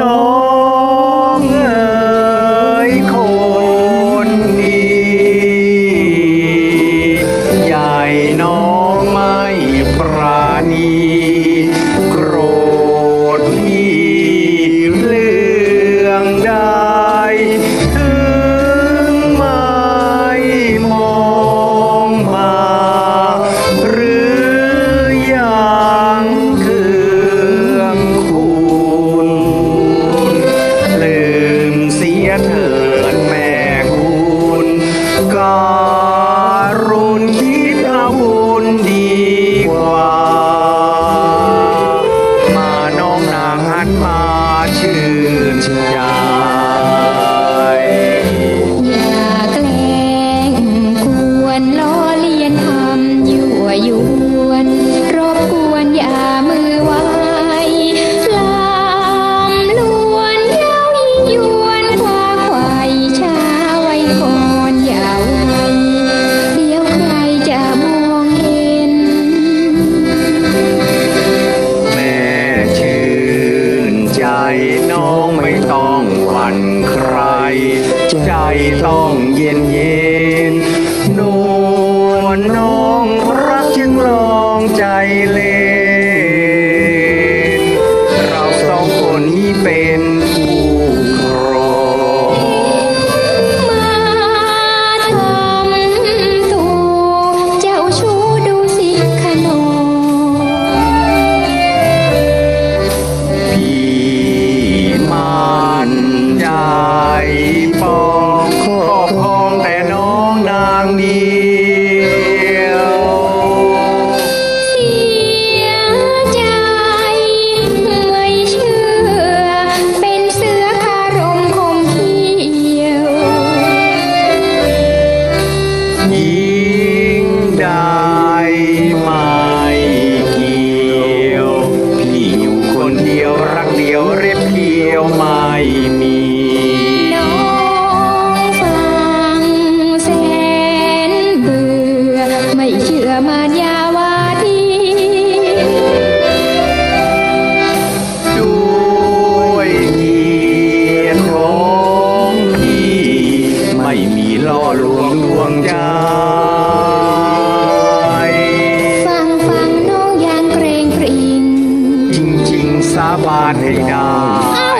น้องเอ๋ยคนดีใหญ่น้องไม่ปราณี น้องไม่ต้องหวั่นใคร ใจต้องเย็นเย็น ชื่อมารยาวาทีด้วยเกียรของพี่ไม่มีล่อลวงดวงใจ ฟังฟังน้องยังเกรงกริงจริง ๆ สาบานให้ได้